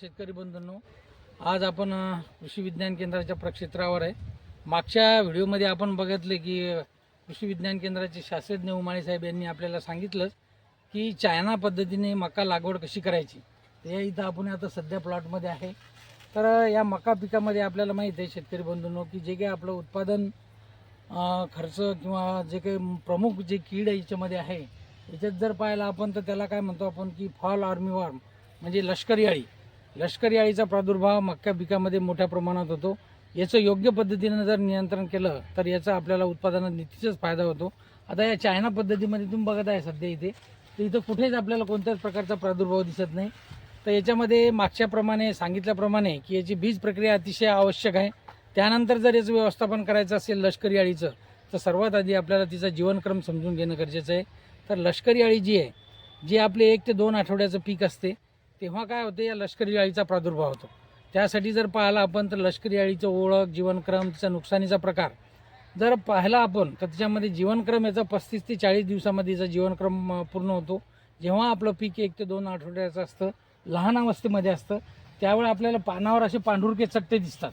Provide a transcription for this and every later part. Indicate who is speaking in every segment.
Speaker 1: शेतकरी बंधूंनो आज आपण कृषी विज्ञान केंद्राच्या प्रक्षेत्रावर आहे. मागच्या व्हिडिओमध्ये आपण बघितले की कृषी विज्ञान केंद्राचे शास्त्रज्ञ उमाळे साहेब यांनी आपल्याला सांगितलं की चायना पद्धतीने मका लागवड कशी करायची? ते इथं आपण आता सध्या प्लॉटमध्ये आहे. तर या मका पिकामध्ये आपल्याला माहीत आहे शेतकरी बंधूंनो की जे काही आपलं उत्पादन खर्च किंवा जे काही प्रमुख जे कीड याच्यामध्ये आहे याच्यात जर पाहिलं आपण तर त्याला काय म्हणतो आपण की फॉल आर्मी वॉर्म म्हणजे लष्करी अळी. लष्करी अळीचा प्रादुर्भाव मक्का पिकामध्ये मोठ्या प्रमाणात होतो. याचं योग्य पद्धतीनं जर नियंत्रण केलं तर याचा आपल्याला उत्पादनात निश्चितच फायदा होतो. आता या चायना पद्धतीमध्ये तुम्ही बघत आहे सध्या इथे. तर इथं कुठेच आपल्याला कोणत्याच प्रकारचा प्रादुर्भाव दिसत नाही. तर याच्यामध्ये मागच्याप्रमाणे सांगितल्याप्रमाणे की याची बीज प्रक्रिया अतिशय आवश्यक आहे. त्यानंतर जर याचं व्यवस्थापन करायचं असेल लष्करी अळीचं तर सर्वात आधी आपल्याला तिचा जीवनक्रम समजून घेणं गरजेचं आहे. तर लष्करी अळी जी आहे जी आपले एक ते दोन आठवड्याचं पीक असते तेव्हा काय होते या लष्करी अळीचा प्रादुर्भाव होतो. त्यासाठी जर पाहिला आपण तर लष्करी अळीचं ओळख जीवनक्रम तिचा नुकसानीचा प्रकार. जर पाहिला आपण तर त्याच्यामध्ये जीवनक्रम याचा पस्तीस ते चाळीस दिवसामध्ये याचा जीवनक्रम पूर्ण होतो. जेव्हा आपलं पीक एक ते दोन आठवड्याचं असतं लहान अवस्थेमध्ये असतं त्यावेळी आपल्याला पानावर असे पांढुरके चट्टे दिसतात.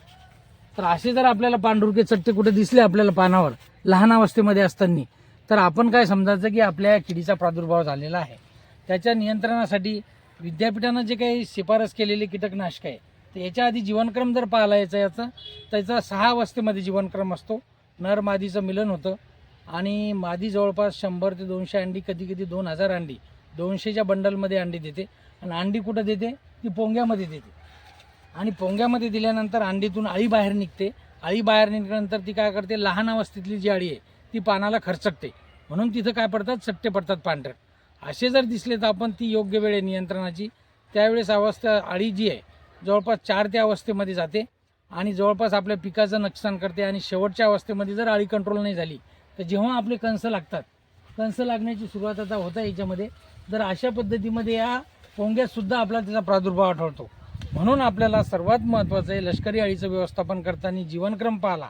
Speaker 1: तर असे जर आपल्याला पांढुरके चट्टे कुठे दिसले आपल्याला पानावर लहान अवस्थेमध्ये असताना तर आपण काय समजायचं की आपल्या किडीचा प्रादुर्भाव झालेला आहे. त्याच्या नियंत्रणासाठी विद्यापीठानं जे काही शिफारस केलेली कीटकनाशक आहे तर याच्या आधी जीवनक्रम जर पाहिला याचा याचा त्याचा सहा अवस्थेमध्ये जीवनक्रम असतो. नर मादीचं मिलन होतं. आणि मादी जवळपास शंभर ते दोनशे अंडी कधी कधी दोन हजार अंडी दोनशेच्या बंडलमध्ये अंडी देते. आणि अंडी कुठं देते? ती पोंग्यामध्ये देते. आणि पोंग्यामध्ये दिल्यानंतर अंडीतून अळी बाहेर निघते. अळी बाहेर निघल्यानंतर ती काय करते? लहान अवस्थेतली जी अळी आहे ती पानाला खरचटते म्हणून तिथं काय पडतात? सट्टे पडतात पांढरं. असे जर दिसले तर आपण ती योग्य वेळे नियंत्रणाची. त्यावेळेस अवस्था अळी जी आहे जवळपास चार त्या अवस्थेमध्ये जाते आणि जवळपास आपल्या पिकाचं नुकसान करते आणि शेवटच्या अवस्थेमध्ये जर अळी कंट्रोल नाही झाली तर जेव्हा आपले कंस लागतात कंस लागण्याची सुरुवात आता होत आहे याच्यामध्ये. तर अशा पद्धतीमध्ये या पोंग्यातसुद्धा आपला त्याचा प्रादुर्भाव आढळतो. म्हणून आपल्याला सर्वात महत्त्वाचं आहे लष्करी अळीचं व्यवस्थापन करताना जीवनक्रम पाहिला.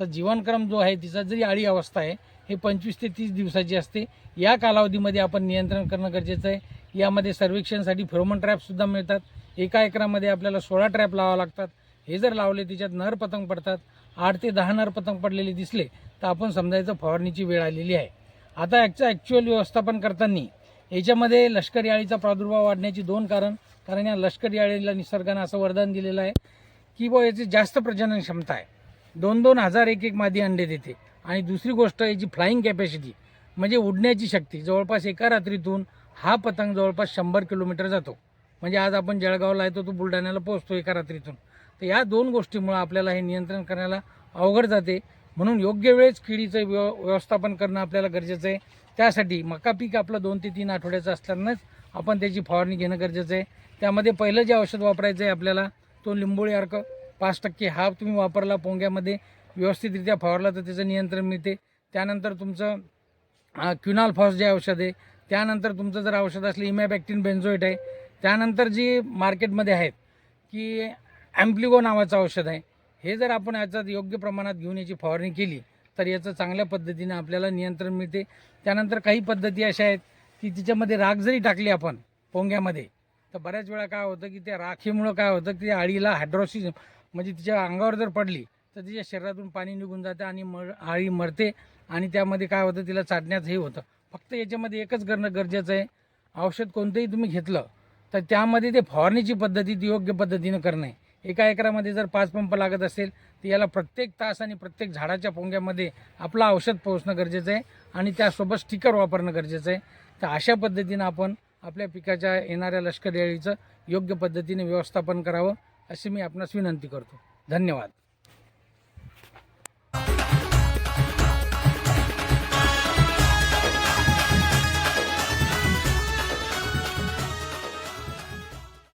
Speaker 1: तर जीवनक्रम जो आहे तिचा जरी अळी अवस्था आहे हे पंचवीस ते तीस दिवसाची असते. या कालावधीमध्ये आपण नियंत्रण करणं गरजेचं आहे. यामध्ये सर्वेक्षणसाठी फेरोमन ट्रॅपसुद्धा मिळतात. एका एकरामध्ये आपल्याला सोळा ट्रॅप लावावं लागतात. हे जर लावले त्याच्यात नर पतंग पडतात. आठ ते दहा नर पतंग पडलेले दिसले तर आपण समजायचं फवारणीची वेळ आलेली आहे. आता याचं ॲक्च्युअल व्यवस्थापन करताना याच्यामध्ये लष्करी अळीचा प्रादुर्भाव वाढण्याची दोन कारण कारण या लष्करी अळीला निसर्गानं असं वरदान दिलेलं आहे की बुवा याची जास्त प्रजनन क्षमता आहे. दोन दोन हजार एक एक मादी अंडे देते. आणि दुसरी गोष्ट याची फ्लाईंग कॅपॅसिटी म्हणजे उडण्याची शक्ती. जवळपास एका रात्रीतून हा पतंग जवळपास शंभर किलोमीटर जातो. म्हणजे आज आपण जळगावला आहे तर तो बुलढाण्याला पोहोचतो एका रात्रीतून. तर या दोन गोष्टीमुळं आपल्याला हे नियंत्रण करण्याला अवघड जाते. म्हणून योग्य वेळेस किडीचं व्यव व्यवस्थापन करणं आपल्याला गरजेचं आहे. त्यासाठी मका पीक आपलं दोन ते तीन आठवड्याचं असतानाच आपण त्याची फवारणी घेणं गरजेचं आहे. त्यामध्ये पहिलं जे औषध वापरायचं आहे आपल्याला तो लिंबोळी अर्क पाच टक्के हा तुम्ही वापरला पोंग्यामध्ये. व्यवस्थितरित्या फवारला तर त्याचं नियंत्रण मिळते. त्यानंतर तुमचं क्युनाल फॉस जे औषध आहे त्यानंतर तुमचं जर औषध असलं इमॅबॅक्टिन बेन्झोएट आहे त्यानंतर जी मार्केटमध्ये आहेत की ॲम्प्लिगो नावाचं औषध आहे हे जर आपण याच्यात योग्य प्रमाणात घेऊन याची फवारणी केली तर याचं चांगल्या पद्धतीनं आपल्याला नियंत्रण मिळते. त्यानंतर काही पद्धती अशा आहेत की तिच्यामध्ये राख जरी टाकली आपण पोंग्यामध्ये तर बऱ्याच वेळा काय होतं की त्या राखीमुळं काय होतं की अळीला हायड्रोसिस म्हणजे तिच्या अंगावर जर पडली तर तिच्या शरीरातून पाणी निघून जातं आणि मर आळी मरते आणि त्यामध्ये काय होतं तिला चाटण्याचं हे होतं. फक्त याच्यामध्ये एकच करणं गरजेचं आहे. औषध कोणतंही तुम्ही घेतलं तर त्यामध्ये ते फवारणीची पद्धती ती योग्य पद्धतीनं करणं आहे. एका एकरामध्ये जर पाच पंप लागत असेल तर याला प्रत्येक तास आणि प्रत्येक झाडाच्या पोंग्यामध्ये आपलं औषध पोहोचणं गरजेचं आहे आणि त्यासोबत स्टिकर वापरणं गरजेचं आहे. तर अशा पद्धतीनं आपण आपल्या पिकाच्या येणाऱ्या लष्करी अळीचं योग्य पद्धतीने व्यवस्थापन करावं अशी मी आपणास विनंती करतो. धन्यवाद.